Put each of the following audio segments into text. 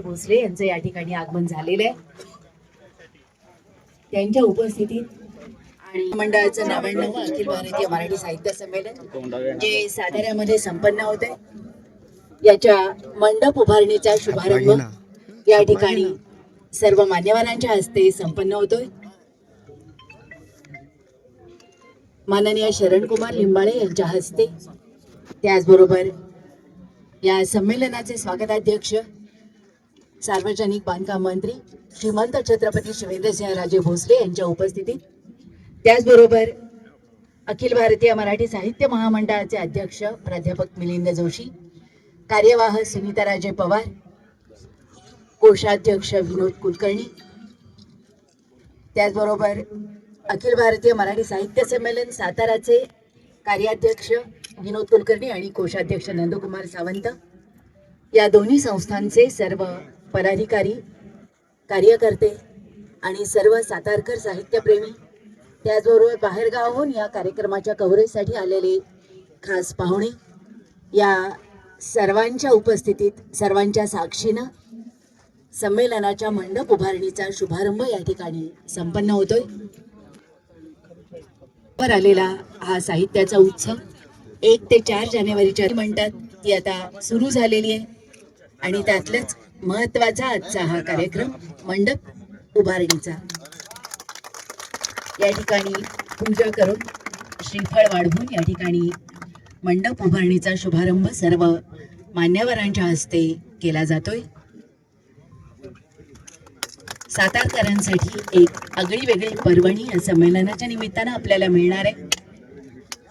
भोसले यांचं या ठिकाणी आगमन झालेलं आहे. त्यांच्या उपस्थितीत आणि मंडळाचं नव्याण्णव अखिल भारतीय मराठी साहित्य संमेलन जे साताऱ्यामध्ये संपन्न होते याच्या मंडप उभारणीचा शुभारंभ या ठिकाणी सर्व मान्यवरांच्या हस्ते संपन्न होतोय. माननीय शरणकुमार लिंबाळे यांच्या हस्ते त्याचबरोबर या संमेलनाचे स्वागताध्यक्ष सार्वजनिक बांधकाम मंत्री श्रीमंत छत्रपती शिवेंद्रसिंह राजे भोसले यांच्या उपस्थितीत. त्याचबरोबर अखिल भारतीय मराठी साहित्य महामंडळाचे अध्यक्ष प्राध्यापक मिलिंद जोशी कार्यवाह सुनीता राजे पवार कोषाध्यक्ष विनोद कुलकर्णी त्याचबरोबर अखिल भारतीय मराठी साहित्य संमेलन साताराचे कार्याध्यक्ष विनोद कुलकर्णी आणि कोषाध्यक्ष नंदकुमार सावंत. या दोन्ही संस्थांचे सर्व पदाधिकारी कार्यकर्ते आणि सर्व सातारकर साहित्यप्रेमी त्याचबरोबर बाहेरगावाहून या कार्यक्रमाच्या कव्हरेजसाठी आलेले खास पाहुणे या सर्वांच्या उपस्थितीत सर्वांच्या साक्षीनं संमेलनाच्या मंडप उभारणीचा शुभारंभ या ठिकाणी संपन्न होतोय. वर आलेला हा साहित्याचा उत्सव एक ते चार जानेवारीच्या म्हणतात ती आता सुरू झालेली आहे. आणि त्यातलंच महत्त्वाचा आजचा हा कार्यक्रम मंडप उभारणीचा. या ठिकाणी पूजा करून श्रीफळ वाढवून या ठिकाणी मंडप उभारणीचा शुभारंभ सर्व मान्यवरांच्या हस्ते केला जातोय. सातारकरांसाठी एक आगळी वेगळी पर्वणी या संमेलनाच्या निमित्तानं आपल्याला मिळणार आहे.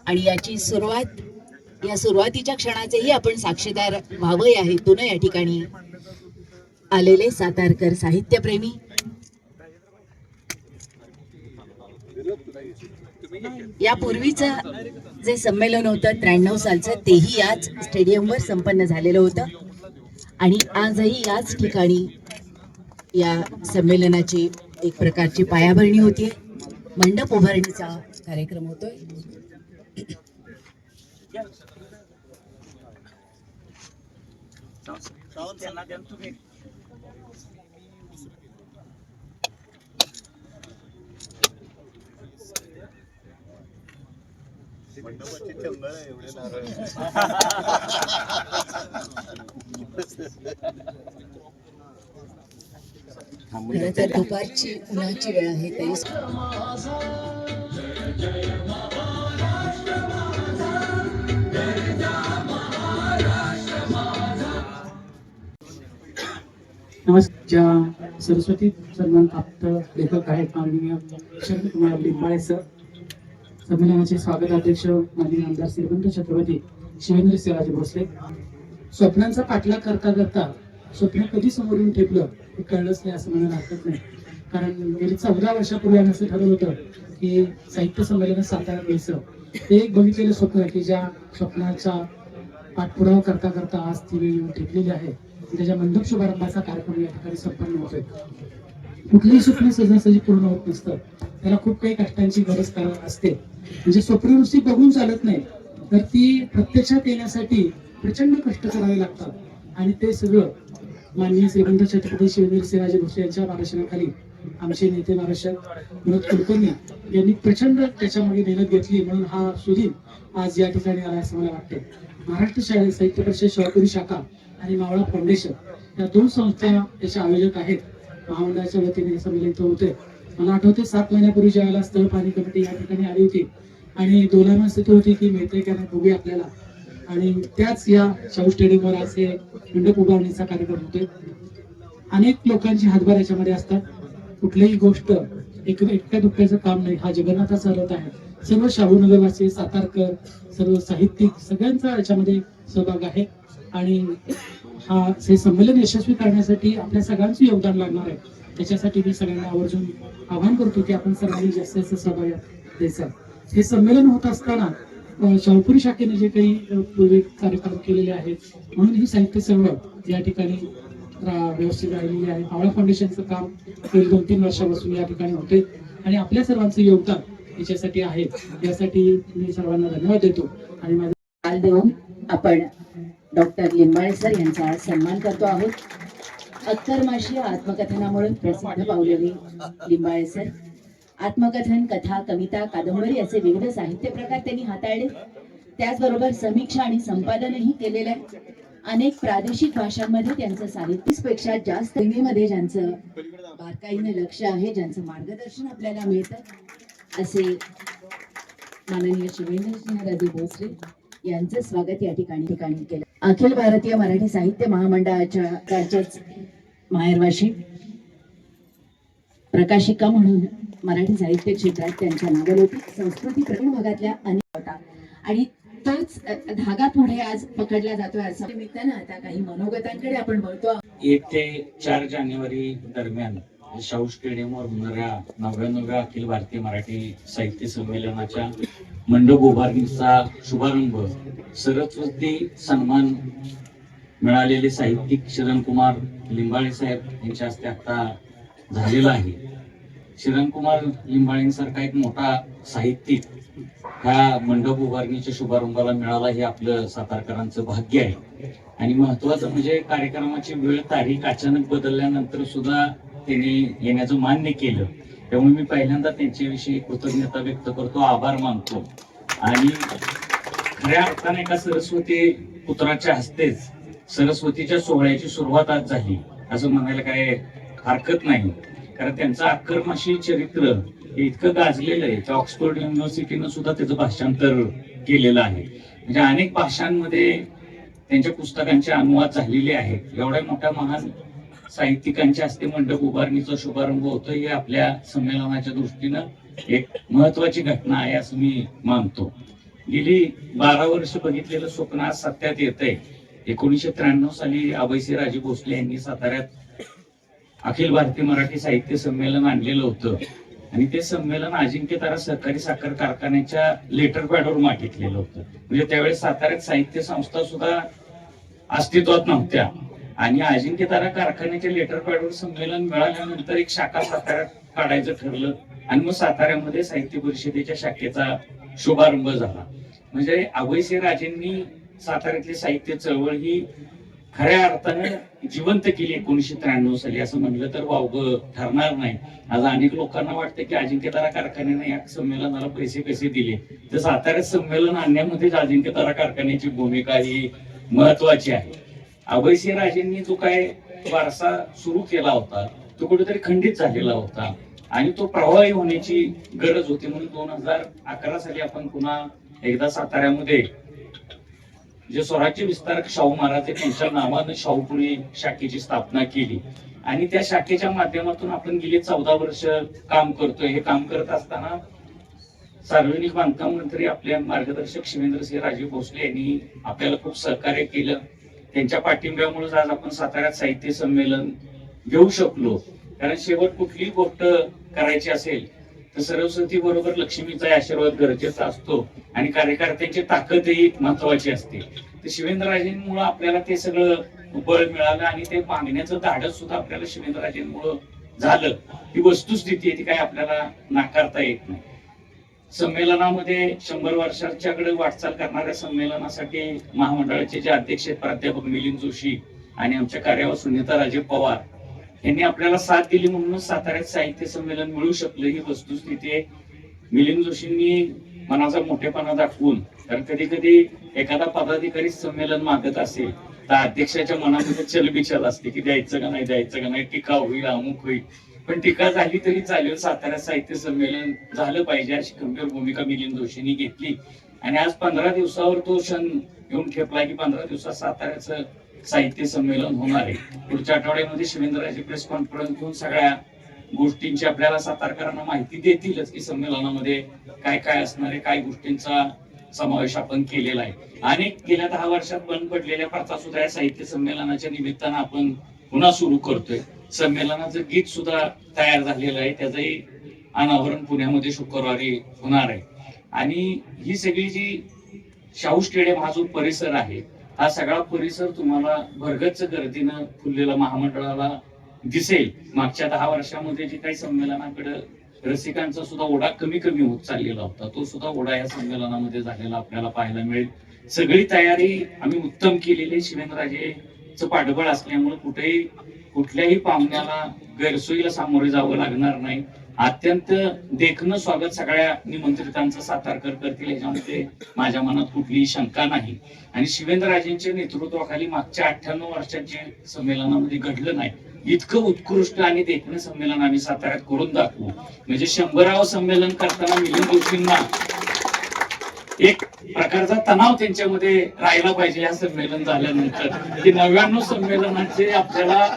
आणि याची सुरुवात या सुरुवातीच्या क्षणाचेही आपण साक्षीदार व्हावं या हेतून या ठिकाणी आलेले सातारकर साहित्यप्रेमी. यापूर्वीचं जे संमेलन होतं त्र्याण्णव सालचं तेही याच स्टेडियमवर संपन्न झालेलं होतं. आणि आजही याच ठिकाणी या संमेलनाची एक प्रकारची पायाभरणी होती मंडप उभारणीचा कार्यक्रम होतोय. खरं तर दुपारची उन्हाची वेळ आहे तरी नमस्कार ज्या सरस्वती सन्मान प्राप्त लेखक आहेत माननीय शरदकुमार लिंबाळे सर. संमेलनाचे स्वागत अध्यक्ष माजी आमदार श्रीमंत छत्रपती शिवेंद्र शिवाजी भोसले. स्वप्नांचा पाठलाग करता करता स्वप्न कधी समोर येऊन ठेपलं हे कळलंच नाही असं म्हणायला हरकत नाही. कारण गेली चौदा वर्षापूर्वी आम्ही असं ठरवलं होतं की साहित्य संमेलन सातारा घ्यायचं ते एक बघितलेलं स्वप्न आहे की ज्या स्वप्नाचा पाठपुरावा करता करता आज ती वेळ येऊन ठेपलेली आहे. त्याच्या मंडप शुभारंभाचा कार्यक्रम या ठिकाणी संपन्न होतोय. कुठलंही स्वप्न सहजासहजी पूर्ण होत नसतं. त्याला खूप काही कष्टांची गरज करा- असते. म्हणजे स्वप्न बघून चालत नाही. तर ती प्रत्यक्षात येण्यासाठी प्रचंड कष्ट करावे लागतात. आणि ते सगळं माननीय श्रीमंत छत्रपती शिवेंद्र सिंहराजे भोसले यांच्या मार्गदर्शनाखाली आमचे नेते महाराष्ट्रात विनोद कुलकर्णी यांनी प्रचंड त्याच्यामध्ये मेहनत घेतली म्हणून हा सुधीर आज या ठिकाणी आला असं मला वाटतं. महाराष्ट्र शाळेत साहित्य परिषद शिवापुरी शाखा आणि मावळा फाउंडेशन या दोन संस्था याचे आयोजक आहेत. महामंडळाच्या वतीने हे संमेलन होते. मला आठवते सात महिन्यापूर्वी ज्यावेळेला स्थळ पाणी कमिटी या ठिकाणी आली होती आणि दोलामा स्थिती होती की मिळते का नाही बघूया आपल्याला. आणि त्याच या शाहू स्टेडियमवर आज हे मंडप उभारणीचा कार्यक्रम होते अनेक लोकांची हातभार याच्यामध्ये असतात. कुठलीही गोष्ट एक एकट्या दुःखाचं काम नाही. हा जगन्नाथाचा रथ आहे. सर्व शाहू नगरवासी सातारकर सर्व साहित्यिक सगळ्यांचा याच्यामध्ये सहभाग आहे. आणि हा हे संमेलन यशस्वी करण्यासाठी आपल्या सगळ्यांचं योगदान लागणार आहे. त्याच्यासाठी मी सगळ्यांना आवर्जून आवाहन करतो की आपण सर्वांनी जास्तीत जास्त सहभाग द्यायचा हे संमेलन होत असताना शाहपुरी शाखेने जे काही पूर्वी कार्यक्रम केलेले आहेत म्हणून ही साहित्य चळवळ या ठिकाणी व्यवस्थित राहिलेली आहे. आवळा फाउंडेशनचं काम गेली दोन तीन वर्षापासून या ठिकाणी होते आणि आपल्या सर्वांचं योगदान याच्यासाठी आहे. यासाठी मी सर्वांना धन्यवाद देतो. आणि माझा काल देऊन आपण डॉक्टर लिंबाळे सर यांचा आज सन्मान करतो आहोत. अक्करमाशी या आत्मकथनामुळे प्रसिद्ध पावलेले लिंबाळे सर आत्मकथन कथा कविता कादंबरी असे विविध साहित्य प्रकार त्यांनी हाताळले. त्याचबरोबर समीक्षा आणि संपादनही केलेलं आहे. अनेक प्रादेशिक भाषांमध्ये त्यांचं साहित्यपेक्षा जास्त हिंदीमध्ये ज्यांचं बारकाईने लक्ष आहे ज्यांचं मार्गदर्शन आपल्याला मिळतं असे माननीय शिवेंद्रसिंहराजे भोसले यांचं स्वागत या ठिकाणी ठिकाणी केलं. अखिल भारतीय मराठी साहित्य महामंडळाच्या राज्याच माहेरवाशी प्रकाशिका म्हणून मराठी साहित्य क्षेत्रात त्यांच्या नावलौकिक संस्कृती प्रवीण भागातल्या अनेक होता. आणि तोच धागा पुढे आज पकडला जातोय असं निमित्तानं आता काही मनोगतांकडे आपण बोलतो एक ते चार जानेवारी दरम्यान शाहू स्टेडियमवर होणाऱ्या नव्याण्णव्या अखिल भारतीय मराठी साहित्य संमेलनाच्या मंडप उभारणीचा शुभारंभ सरस्वती सन्मान मिळालेले साहित्यिक शरणकुमार लिंबाळे साहेब यांच्या हस्ते आता झालेला आहे. शरणकुमार लिंबाळेंसारखा एक मोठा साहित्यिक ह्या मंडप उभारणीच्या शुभारंभाला मिळाला हे आपलं सातारकरांचं भाग्य आहे. आणि महत्वाचं म्हणजे कार्यक्रमाची वेळ तारीख अचानक बदलल्यानंतर सुद्धा त्यांनी येण्याचं मान्य केलं. त्यामुळे मी पहिल्यांदा त्यांच्याविषयी कृतज्ञता व्यक्त करतो आभार मानतो. आणि खऱ्या अर्थाने एका सरस्वती पुत्राच्या हस्तेच सरस्वतीच्या सोहळ्याची सुरुवात आज झाली असं म्हणायला काय हरकत नाही. कारण त्यांचं आक्रमशी चरित्र हे इतकं गाजलेलं आहे की ऑक्सफोर्ड युनिव्हर्सिटीनं सुद्धा त्याचं भाषांतर केलेलं आहे. म्हणजे अनेक भाषांमध्ये त्यांच्या पुस्तकांचे अनुवाद झालेले आहेत. एवढ्या मोठ्या महान साहित्यिकांच्या हस्ते मंडप उभारणीचा शुभारंभ होतो हे आपल्या संमेलनाच्या दृष्टीनं एक महत्वाची घटना आहे असं मी मानतो. गेली बारा वर्ष बघितलेलं स्वप्न आज सत्यात येत आहे एकोणीसशे त्र्याण्णव साली अभयसिंह राजे भोसले यांनी साताऱ्यात अखिल भारतीय मराठी साहित्य संमेलन आणलेलं होतं. आणि ते संमेलन अजिंक्यतारा सहकारी साखर कारखान्याच्या लेटर पॅडवर मागितलेलं होतं. म्हणजे त्यावेळेस साताऱ्यात साहित्य संस्था सुद्धा अस्तित्वात नव्हत्या. आणि अजिंक्य तारा कारखान्याच्या लेटर पॅडवर संमेलन मिळाल्यानंतर एक शाखा साताऱ्यात काढायचं ठरलं. आणि मग साताऱ्यामध्ये साहित्य परिषदेच्या शाखेचा शुभारंभ झाला. म्हणजे अभयसिंह राजेंनी साताऱ्यातली साहित्य चळवळ ही खऱ्या अर्थानं जिवंत केली एकोणीशे त्र्याण्णव साली. असं म्हणलं तर वावग ठरणार नाही. आज अनेक लोकांना वाटतं की अजिंक्यतारा कारखान्याने या संमेलनाला पैसे पैसे दिले? तर साताऱ्यात संमेलन आणण्यामध्येच अजिंक्यतारा कारखान्याची भूमिका ही महत्वाची आहे. अभयसिंह राजेंनी जो काय वारसा सुरू केला होता तो कुठेतरी खंडित झालेला होता. आणि तो प्रभावी होण्याची गरज होती म्हणून दोन हजार अकरा साली आपण पुन्हा एकदा साताऱ्यामध्ये जे स्वराज्य विस्तारक शाहू महाराज त्यांच्या नावानं शाहूपुरी शाखेची स्थापना केली. आणि त्या शाखेच्या माध्यमातून आपण गेली चौदा वर्ष काम करतोय. हे काम करत असताना सार्वजनिक बांधकाम मंत्री आपल्या मार्गदर्शक शिवेंद्रसिंह राजीव भोसले यांनी आपल्याला खूप सहकार्य केलं. त्यांच्या पाठिंब्यामुळे आज आपण साताऱ्यात साहित्य संमेलन घेऊ शकलो. कारण शेवट कुठलीही गोष्ट करायची असेल तर सरस्वती बरोबर लक्ष्मीचा आशीर्वाद गरजेचा असतो आणि कार्यकर्त्यांची ताकदही महत्वाची असते. तर शिवेंद्रराजेंमुळे आपल्याला ते सगळं बळ मिळालं आणि ते मागण्याचं धाडस सुद्धा आपल्याला शिवेंद्रराजेंमुळे झालं. ही वस्तुस्थिती आहे ती काही आपल्याला नाकारता येत नाही. संमेलनामध्ये शंभर वर्षाच्याकडे वाटचाल करणाऱ्या संमेलनासाठी महामंडळाचे जे अध्यक्ष आहेत प्राध्यापक मिलिंद जोशी आणि आमच्या कार्यावर सुनीता राजे पवार यांनी आपल्याला साथ दिली म्हणूनच साताऱ्यात साहित्य संमेलन मिळू शकलं ही वस्तुस्थिती आहे. मिलिंद जोशींनी मनाचा मोठेपणा दाखवून कारण कधी कधी एखादा पदाधिकारी संमेलन मागत असेल तर अध्यक्षाच्या मनामध्ये चलबिचल असते की द्यायचं का नाही द्यायचं का नाही टीका होईल अमुक होईल. पण टीका झाली तरी चालेल. सातारा साहित्य संमेलन झालं पाहिजे अशी गंभीर भूमिका मिलिंद जोशींनी घेतली. आणि आज पंधरा दिवसावर तो क्षण येऊन ठेपला की पंधरा दिवसात साताऱ्याचं साहित्य संमेलन होणार आहे. पुढच्या आठवड्यामध्ये शिवेंद्रराजे प्रेस कॉन्फरन्स घेऊन सगळ्या गोष्टींची आपल्याला सातारकरांना माहिती देतीलच की संमेलनामध्ये काय काय असणार आहे काय गोष्टींचा समावेश आपण केलेला आहे. आणि गेल्या दहा वर्षात बंद पडलेल्या प्रथा सुद्धा या साहित्य संमेलनाच्या निमित्तानं आपण पुन्हा सुरू करतोय. संमेलनाचं गीत सुद्धा तयार झालेलं आहे. त्याचंही अनावरण पुण्यामध्ये शुक्रवारी होणार आहे. आणि ही सगळी जी शाहू स्टेडियम हा जो परिसर आहे हा सगळा परिसर तुम्हाला भरगच्च गर्दीनं फुललेला महामंडळाला दिसेल. मागच्या दहा वर्षामध्ये जे काही संमेलनाकडे रसिकांचा सुद्धा ओढा कमी कमी होत चाललेला होता. तो सुद्धा ओढा या संमेलनामध्ये झालेला आपल्याला पाहायला मिळेल. सगळी तयारी आम्ही उत्तम केलेली शिवेंद्रराजेचं पाठबळ असल्यामुळे कुठेही कुठल्याही पाहुण्याला गैरसोयीला सामोरे जावं लागणार नाही. अत्यंत देखणं स्वागत सगळ्या निमंत्रितांचं सातारकर करतील याच्यामध्ये माझ्या मनात कुठलीही शंका नाही. आणि शिवेंद्रराजेंच्या नेतृत्वाखाली मागच्या अठ्ठ्याण्णव वर्षात जे संमेलनामध्ये घडलं नाही इतकं उत्कृष्ट आणि देखणं संमेलन आम्ही साताऱ्यात करून दाखवू. म्हणजे शंभरावं संमेलन करताना मिलिंद जोशींना एक प्रकारचा तणाव त्यांच्यामध्ये राहिला पाहिजे या संमेलन झाल्यानंतर. की नव्याण्णव संमेलनाचे आपल्याला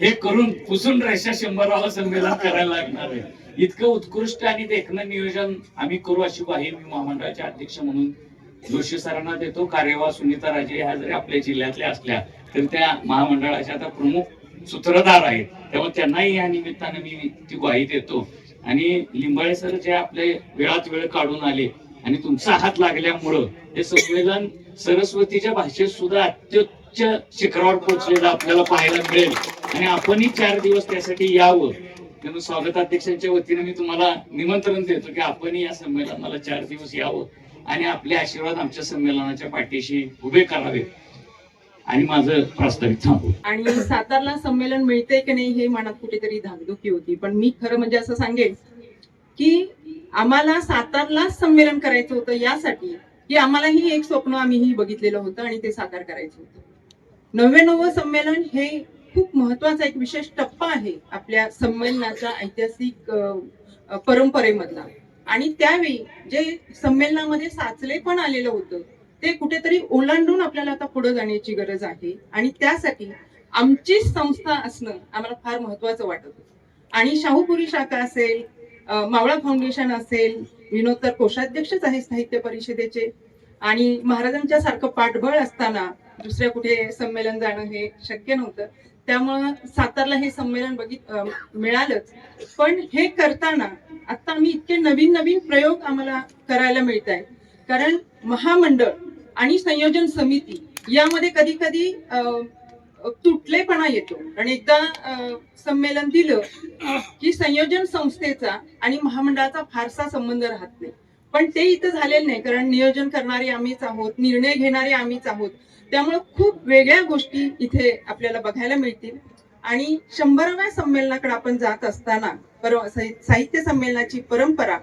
हे करून पुसून रेषा शंभरावा संमेलन करायला लागणार आहे. इतकं उत्कृष्ट आणि देखणं नियोजन आम्ही करू अशी ग्वाही मी महामंडळाचे अध्यक्ष म्हणून जोशी सरांना देतो. कार्यवाह सुनीता राजे ह्या जरी आपल्या जिल्ह्यातल्या असल्या तरी त्या महामंडळाच्या आता प्रमुख सूत्रधार आहेत. त्यामुळे त्यांनाही या निमित्तानं मी ती ग्वाही देतो. आणि लिंबाळे सर जे आपले वेळात वेळ काढून आले आणि तुमचा हात लागल्यामुळं हे संमेलन सरस्वतीच्या भाषेत सुद्धा उच्च शिखरावर पोहोचलेलं आपल्याला पाहायला मिळेल. आणि आपणही चार दिवस त्यासाठी यावं. म्हणून स्वागताध्यक्षांच्या वतीने मी तुम्हाला निमंत्रण देतो की आपणही या संमेलनाला चार दिवस यावं आणि आपले आशीर्वाद आमच्या संमेलनाच्या पाठीशी उभे करावे. आणि माझं प्रास्ताविक थांबू आणि सातारला संमेलन मिळते की नाही हे मनात कुठेतरी धाकधुकी होती. पण मी खरं म्हणजे असं सांगेन की आम्हाला सातारला संमेलन करायचं होतं यासाठी की आम्हालाही एक स्वप्न आम्हीही बघितलेलं होतं आणि ते साकार करायचं होतं. नव्याण्णव संमेलन हे खूप महत्त्वाचा एक विशेष टप्पा आहे आपल्या संमेलनाच्या ऐतिहासिक परंपरेमधला. आणि त्यावेळी जे संमेलनामध्ये साचले पण आलेलं होतं ते कुठेतरी ओलांडून आपल्याला आता पुढे जाण्याची गरज आहे. आणि त्यासाठी आमची संस्था असणं आम्हाला फार महत्वाचं वाटत होतं. आणि शाहूपुरी शाखा असेल मावळा फाउंडेशन असेल विनोद तर कोषाध्यक्षच आहे साहित्य परिषदेचे आणि महाराजांच्या सारखं पाठबळ असताना दुसऱ्या कुठे संमेलन जाणं हे शक्य नव्हतं. त्यामुळं सातारला हे संमेलन बघित मिळालंच. पण हे करताना आता आम्ही इतके नवीन नवीन प्रयोग आम्हाला करायला मिळत आहे कारण महामंडळ आणि संयोजन समिती यामध्ये कधी कधी तुटलेपणा येतो. आणि एकदा संमेलन दिलं की संयोजन संस्थेचा आणि महामंडळाचा फारसा संबंध राहत नाही. पण ते इथं झालेलं नाही. कारण नियोजन करणारे आम्हीच आहोत निर्णय घेणारे आम्हीच आहोत. त्यामुळे खूप वेगळ्या गोष्टी इथे आपल्याला बघायला मिळतील. आणि शंभराव्या संमेलनाकडे आपण जात असताना पर- साहित्य संमेलनाची परंपरा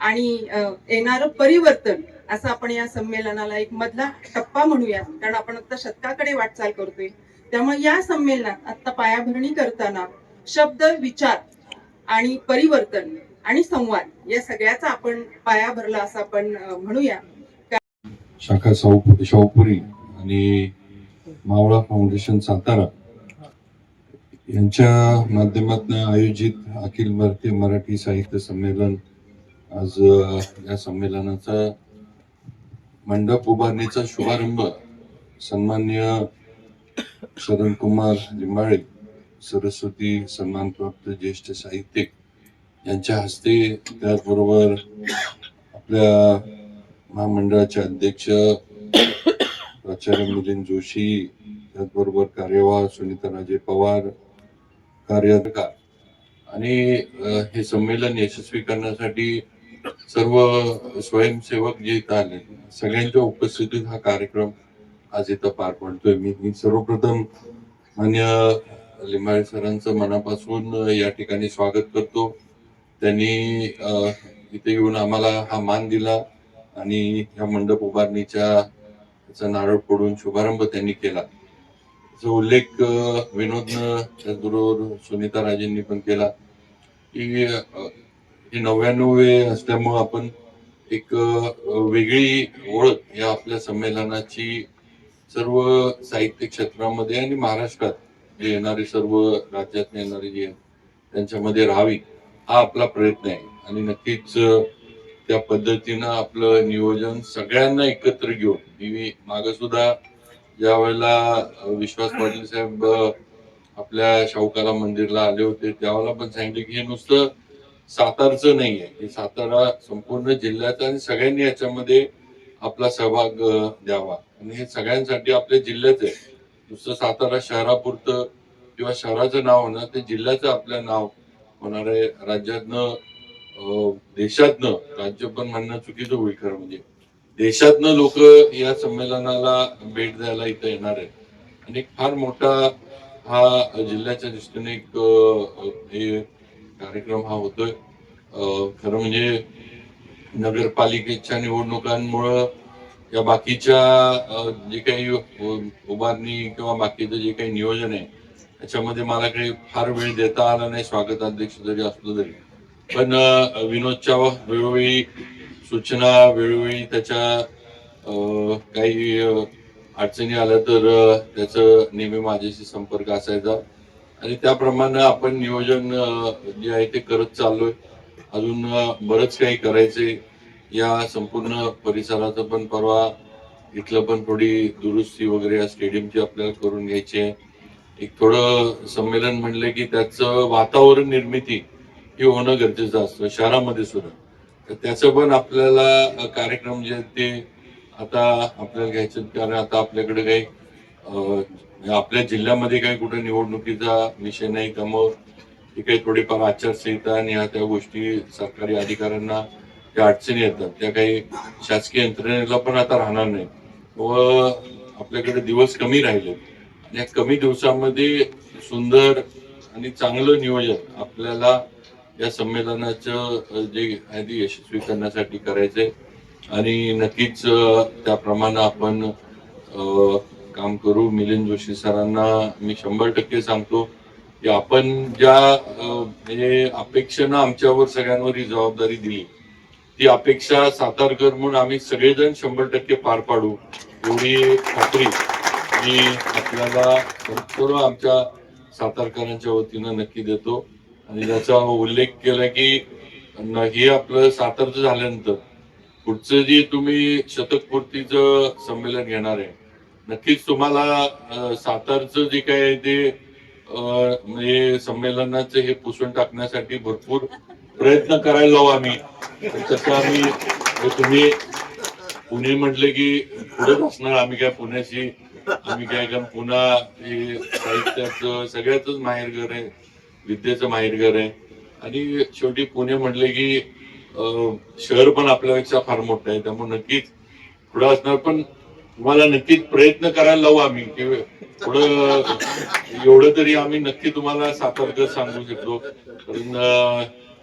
आणि येणारं परिवर्तन असं आपण या संमेलनाला एक मधला टप्पा म्हणूया कारण आपण आता शतकाकडे वाटचाल करतोय. त्यामुळे या संमेलनात आता पायाभरणी करताना शब्द विचार आणि परिवर्तन आणि संवाद या सगळ्याचा आपण पाया भरला असं आपण म्हणूया. शाखा शाहूपुरी आणि मावळा फाउंडेशन सातारा यांच्या माध्यमातून आयोजित अखिल भारतीय मराठी साहित्य संमेलन आज या संमेलनाचा मंडप उभारणीचा शुभारंभ सन्मान्य शरण कुमार लिंबाळे सरस्वती सन्मानप्राप्त ज्येष्ठ साहित्यिक यांच्या हस्ते त्याचबरोबर आपल्या महामंडळाचे अध्यक्ष प्राचार्य मिलिंद जोशी त्याचबरोबर कार्यवाह सुनीता राजे पवार कार्यकार आणि हे संमेलन यशस्वी करण्यासाठी सर्व स्वयंसेवक जे इथं आले सगळ्यांच्या उपस्थितीत हा कार्यक्रम आज इथं पार पडतोय. मी मी सर्वप्रथम मान्य लिंबाळे सरांचं मनापासून या ठिकाणी स्वागत करतो. त्यांनी इथे येऊन आम्हाला हा मान दिला आणि या मंडप उभारणीच्या याचा नारळ फोडून शुभारंभ त्यांनी केला. त्याचा उल्लेख विनोदनं त्याचबरोबर सुनीता राजेंनी पण केला. की हे नव्याण्णवे असल्यामुळं आपण एक वेगळी ओळख या आपल्या संमेलनाची सर्व साहित्य क्षेत्रामध्ये आणि महाराष्ट्रात जे येणारे सर्व राज्यात येणारे जे त्यांच्यामध्ये राहावी हा आपला प्रयत्न आहे. आणि नक्कीच त्या पद्धतीनं आपलं नियोजन सगळ्यांना एकत्र घेऊन मी माग सुद्धा ज्या वेळेला विश्वास पाटील साहेब आपल्या शाहूकारा मंदिरला आले होते त्यावेळेला पण सांगितलं की हे नुसतं सातारचं नाहीये. हे सातारा संपूर्ण जिल्ह्याचं आणि सगळ्यांनी याच्यामध्ये आपला सहभाग द्यावा. आणि हे सगळ्यांसाठी आपल्या जिल्ह्याचं आहे. नुसतं सातारा शहरापुरतं किंवा शहराचं नाव होणार ते जिल्ह्याचं आपलं नाव होणार आहे. राज्यातनं देशातनं राज्य पण म्हणणं चुकीचं होईल खरं म्हणजे. देशातनं लोक या संमेलनाला भेट द्यायला इथं येणार आहेत. आणि एक फार मोठा हा जिल्ह्याच्या दृष्टीने एक हे कार्यक्रम हा होतोय. खरं म्हणजे नगरपालिकेच्या निवडणुकांमुळं या बाकीच्या जे काही उभारणी किंवा बाकीचं जे काही नियोजन आहे त्याच्यामध्ये मला काही फार वेळ देता आला नाही स्वागत अध्यक्ष जरी असलो तरी. पण विनोदच्या वेळोवेळी सूचना वेळोवेळी त्याच्या काही अडचणी आल्या तर त्याचं नेहमी माझ्याशी संपर्क असायचा. आणि त्याप्रमाणे आपण नियोजन जे आहे ते करत चाललोय. अजून बरंच काही करायचंय. या संपूर्ण परिसराचं पण परवा इथलं पण थोडी दुरुस्ती वगैरे या स्टेडियमची आपल्याला करून घ्यायची आहे. एक थोडं संमेलन म्हणलं की त्याचं वातावरण निर्मिती हे होणं गरजेचं असतं शहरामध्ये सुद्धा. तर त्याचं पण आपल्याला कार्यक्रम जे आहेत ते आता आपल्याला घ्यायचे कारण आता आपल्याकडे काही आपल्या जिल्ह्यामध्ये काही कुठे निवडणुकीचा विषय नाही. त्यामुळं ती काही थोडीफार आचारसंहिता आणि ह्या त्या गोष्टी सरकारी अधिकाऱ्यांना त्या अडचणी येतात. त्या काही शासकीय यंत्रणेला पण आता राहणार नाही व आपल्याकडे दिवस कमी राहिले आणि या कमी दिवसामध्ये सुंदर आणि चांगलं नियोजन आपल्याला या संमेलनाचं जे आहे ते यशस्वी करण्यासाठी करायचंय. आणि नक्कीच त्याप्रमाणे आपण काम करू. मिलिंद जोशी सरांना मी शंभर टक्के सांगतो की आपण ज्या म्हणजे अपेक्षेनं आमच्यावर सगळ्यांवर ही जबाबदारी दिली ती अपेक्षा सातारकर म्हणून आम्ही सगळेजण शंभर टक्के पार पाडू एवढी खात्री मी आपल्याला सर्व आमच्या सातारकरांच्या वतीनं नक्की देतो. आणि त्याचा उल्लेख केला की हे आपलं सातारचं झाल्यानंतर पुढचं जे तुम्ही शतकपूर्तीचं संमेलन घेणार आहे नक्कीच तुम्हाला सातारचं जे काय आहे ते म्हणजे संमेलनाचं हे पुसून टाकण्यासाठी भरपूर प्रयत्न करायला लावू आम्ही. तसं आम्ही म्हणजे तुम्ही पुणे म्हटले की पुढेच असणार आम्ही काय पुण्याशी आम्ही काय कारण पुन्हा हे साहित्याचं सगळ्याच माहेरघर आहे. विद्येचं माहेरघर आहे. आणि शेवटी पुणे म्हटले की शहर पण आपल्यापेक्षा फार मोठं आहे. त्यामुळे नक्कीच पुढं असणार पण तुम्हाला नक्कीच प्रयत्न करायला लावू आम्ही की पुढं एवढं तरी आम्ही नक्की तुम्हाला सातारकर सांगू शकतो. कारण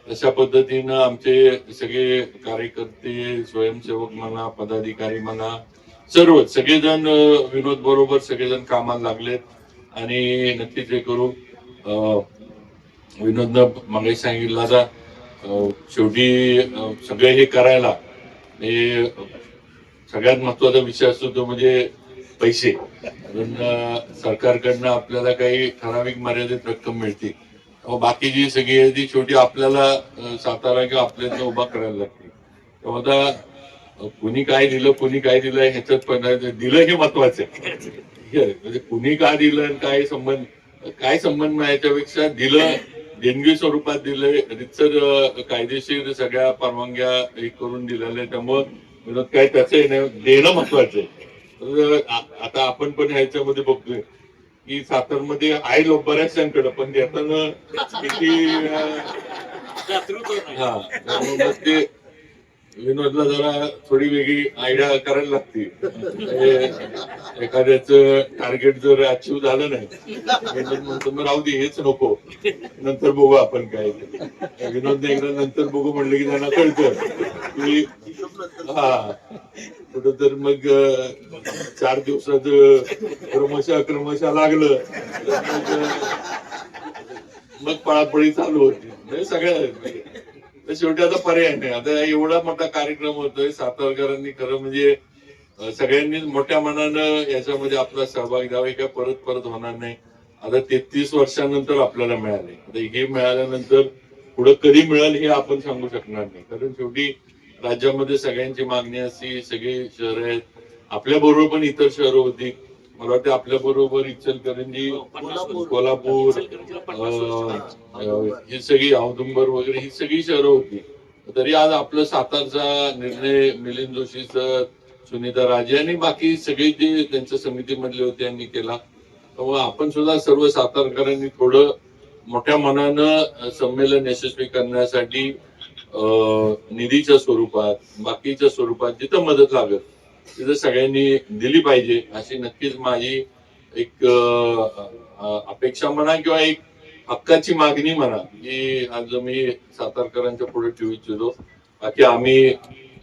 अशा पद्धतीनं आमचे सगळे कार्यकर्ते स्वयंसेवक म्हणा पदाधिकारी म्हणा सर्व सगळेजण विनोद बरोबर सगळेजण कामाला लागलेत. आणि नक्कीच हे करू. अं, विनोदनं सांगितलं आता शेवटी सगळे हे करायला हे सगळ्यात महत्त्वाचा विषय असतो तो म्हणजे पैसे. कारण सरकारकडनं आपल्याला काही ठराविक मर्यादित रक्कम मिळते. बाकीची बाकी जी सगळी आहे ती शेवटी आपल्याला सातारा किंवा आपल्याला उभा करायला लागते. तेव्हा आता कुणी काय दिलं कुणी काय दिलं ह्याच्यात पण दिलं हे महत्वाचं आहे. म्हणजे कुणी काय दिलं आणि काय संबंध काय संबंध नाही याच्यापेक्षा दिलं देणगी स्वरूपात दिलंय रितसर कायदेशीर सगळ्या परवानग्या हे करून दिलेल्या. त्यामुळं विनोद काय त्याचं हे नाही देणं महत्वाचं आहे तर आता आपण पण ह्याच्यामध्ये बघतोय की सातारमध्ये आहे लोक बऱ्याचशांकडे पण देताना किती हा ते विनोदला जरा थोडी वेगळी आयडिया करायला लागते म्हणजे एखाद्याच टार्गेट जर अचीव झालं नाही मग राहू दे हेच नको. नंतर बघू आपण काय. विनोद एकदा नंतर बघू म्हणलं की त्यांना कळतं की हा कुठं तर मग चार दिवसात क्रमशः क्रमशः लागलं. तर मग पळापळी चालू होती. म्हणजे सगळ्या तर शेवटी आता पर्याय नाही. आता एवढा मोठा कार्यक्रम होतोय सातारकरांनी खरं म्हणजे सगळ्यांनी मोठ्या मनानं याच्यामध्ये आपला सहभाग द्यावा हे काय परत परत होणार नाही. आता तेहतीस वर्षानंतर आपल्याला मिळाले. आता हे मिळाल्यानंतर पुढे कधी मिळेल हे आपण सांगू शकणार नाही. कारण शेवटी राज्यामध्ये सगळ्यांची मागणी अशी सगळी शहर आहेत. आपल्या बरोबर पण इतर शहरं होती. मला वाटतं आपल्या बरोबर इचलकरंजी कोल्हापूर. ही सगळी औदुंबर वगैरे ही सगळी शहरं होती. तरी आज आपलं सातारचा निर्णय मिलिंद जोशीचं सुनीता राजे आणि बाकी सगळे जे त्यांच्या समितीमधले होते यांनी केला. त्यामुळे आपण सुद्धा सर्व सातारकरांनी थोडं मोठ्या मनानं संमेलन यशस्वी करण्यासाठी निधीच्या स्वरूपात बाकीच्या स्वरूपात जिथं मदत लागत तिथं सगळ्यांनी दिली पाहिजे. अशी नक्कीच माझी एक अपेक्षा म्हणा किंवा एक हक्काची मागणी म्हणा की आज मी सातारकरांच्या पुढे ठेवू इच्छितो. बाकी आम्ही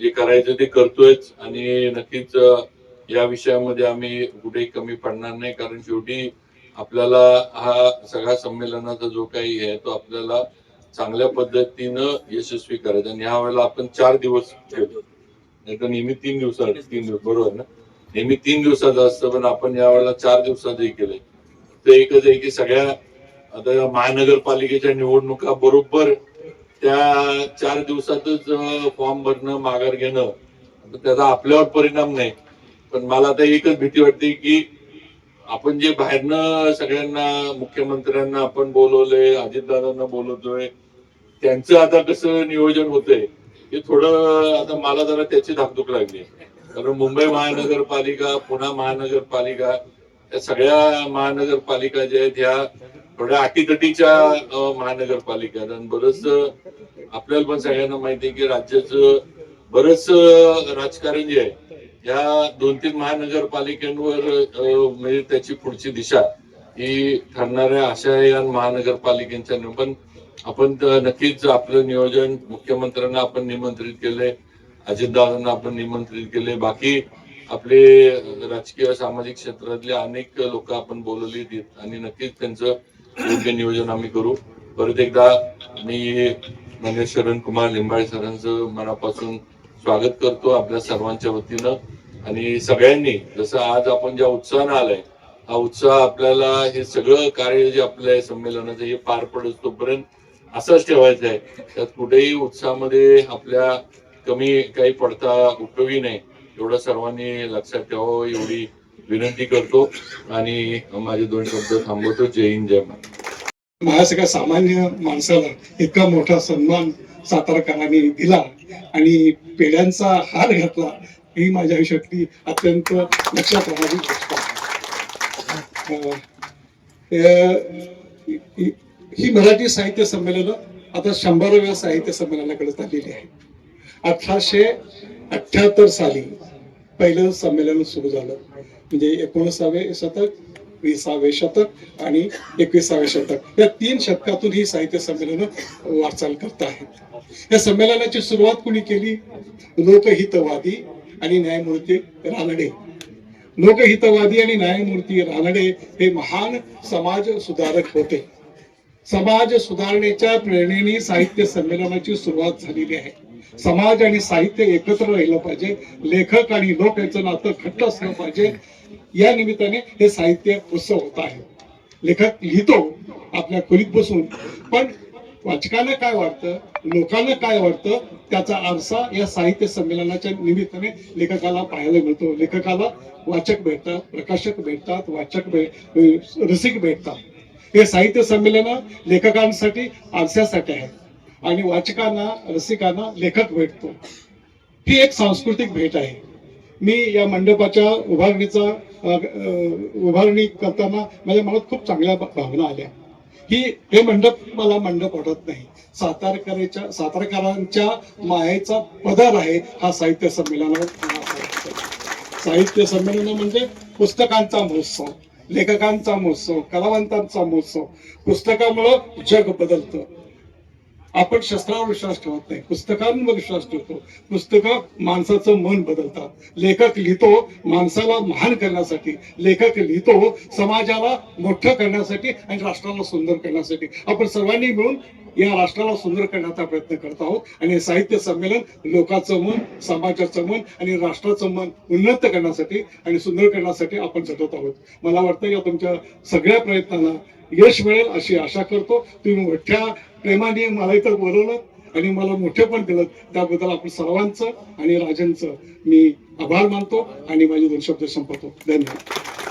जे करायचं ते करतोयच आणि नक्कीच या विषयामध्ये आम्ही कुठेही कमी पडणार नाही. कारण शेवटी आपल्याला हा सगळ्या संमेलनाचा जो काही आहे तो आपल्याला चांगल्या पद्धतीनं यशस्वी करायचा आणि ह्या वेळेला आपण चार दिवस ठेवतो. नाही तर नेहमी तीन दिवसात तीन दिवस बरोबर ना? नेहमी तीन दिवसाचं असतं पण आपण या वेळेला चार दिवसातही केलंय. तर एकच आहे की सगळ्या आता महानगरपालिकेच्या निवडणुका बरोबर त्या चार दिवसातच फॉर्म भरणं माघार घेणं त्याचा आपल्यावर परिणाम नाही. पण मला आता एकच भीती वाटते की आपण जे बाहेरनं सगळ्यांना मुख्यमंत्र्यांना आपण बोलवलंय अजितदादांना बोलवतोय त्यांचं आता कसं नियोजन होतंय हे थोडं आता मला जरा त्याची धाकधूक लागली. कारण मुंबई महानगरपालिका पुणा महानगरपालिका या सगळ्या महानगरपालिका ज्या आहेत ह्या थोड्या अटीतटीच्या महानगरपालिका कारण आणि बरंच आपल्याला पण सगळ्यांना माहिती आहे की राज्याचं बरंच राजकारण जे आहे या दोन तीन महानगरपालिकांवर म्हणजे त्याची पुढची दिशा ही ठरणाऱ्या अशा या महानगरपालिकेच्या पण आपण नक्कीच आपलं नियोजन मुख्यमंत्र्यांना आपण निमंत्रित केले अजितदादांना आपण निमंत्रित केले बाकी आपले राजकीय सामाजिक क्षेत्रातले अनेक लोक आपण बोलवली आहेत आणि नक्कीच त्यांचं योग्य नियोजन आम्ही करू. परत एकदा मी मान्य शरण कुमार लिंबाळे सरांचं मनापासून स्वागत करतो आपल्या सर्वांच्या वतीनं. आणि सगळ्यांनी जसं आज आपण ज्या उत्साहानं आलाय हा उत्साह आपल्याला हे सगळं कार्य जे आपलं आहे संमेलनाचं हे पार पडत तोपर्यंत असंच ठेवायचं आहे. त्यात कुठेही उत्साहामध्ये आपल्या कमी काही पडता उपयोगी नाही. एवढं सर्वांनी लक्षात ठेवावं एवढी विनंती करतो. आणि माझे दोन शब्द थांबवतो. जय हिंद जय महाराष्ट्र. सामान्य माणसाला इतका मोठा सन्मान सातारकरांनी दिला आणि पेढ्यांचा हार घातला ही माझ्या आयुष्यातली अत्यंत लक्षात राहणारी गोष्ट आहे. ही- मराठी साहित्य संमेलनं आता शंभराव्या साहित्य संमेलनाकडे चाललेली आहे. अठराशे अठ्याहत्तर साली पहिलं संमेलन सुरू झालं. म्हणजे एकोणीसावे शतक विसावे शतक आणि एकविसावे शतक. या तीन शतकातून ही साहित्य संमेलन वाटचाल करत आहेत. या संमेलनाची सुरुवात कुणी केली? लोकहितवादी आणि न्यायमूर्ती रानडे. लोकहितवादी आणि न्यायमूर्ती रानडे हे महान समाज सुधारक होते. समाज सुधारणेच्या प्रेरणेने साहित्य संमेलनाची सुरुवात झालेली आहे. समाज आणि साहित्य एकत्र राहिलं पाहिजे. लेखक आणि लोक यांचं नातं घट्ट असलं पाहिजे. या निमित्ताने हे साहित्य उत्सव होत आहे. लेखक लिहितो आपल्या खोलीत बसून. पण वाचकांना काय वाटतं? लोकांना काय वाटतं? त्याचा आरसा या साहित्य संमेलनाच्या निमित्ताने लेखकाला पाहायला मिळतो. लेखकाला वाचक भेटतात प्रकाशक भेटतात वाचक भे- रसिक भेटतात. हे साहित्य संमेलन लेखकांसाठी आरशासाठी आहे. आणि वाचकांना रसिकांना लेखक भेटतो. ही एक सांस्कृतिक भेट आहे. मी या मंडपाच्या उभारणीचा उभारणी करताना माझ्या मनात खूप चांगल्या भावना आल्या. ही हे मंडप मला मंडप वाटत नाही. सातारकरांच्या सातारकरांच्या मायेचा पदर आहे हा साहित्य संमेलनावर साहित्य संमेलन म्हणजे पुस्तकांचा महोत्सव. लेखकांचा महोत्सव कलावंतांचा महोत्सव पुस्तकामुळं जग बदलतं. आपण शस्त्रावर विश्वास ठेवत नाही. पुस्तकांवर विश्वास ठेवतो. पुस्तकं माणसाचं मन बदलतात. लेखक लिहितो माणसाला महान करण्यासाठी. लेखक लिहितो समाजाला मोठं करण्यासाठी आणि राष्ट्राला सुंदर करण्यासाठी. आपण सर्वांनी मिळून या राष्ट्राला सुंदर करण्याचा प्रयत्न करत आहोत. आणि साहित्य संमेलन लोकांचं मन समाजाचं मन आणि राष्ट्राचं मन उन्नत करण्यासाठी आणि सुंदर करण्यासाठी आपण झटत आहोत. मला वाटतं या तुमच्या सगळ्या प्रयत्नांना यश मिळेल अशी आशा करतो. तुम्ही मोठ्या प्रेमाने मला इथं बोलवलं आणि मला मोठे पण दिलं त्याबद्दल आपण सर्वांचं आणि राजांचं मी आभार मानतो आणि माझे दोन शब्द संपवतो. धन्यवाद.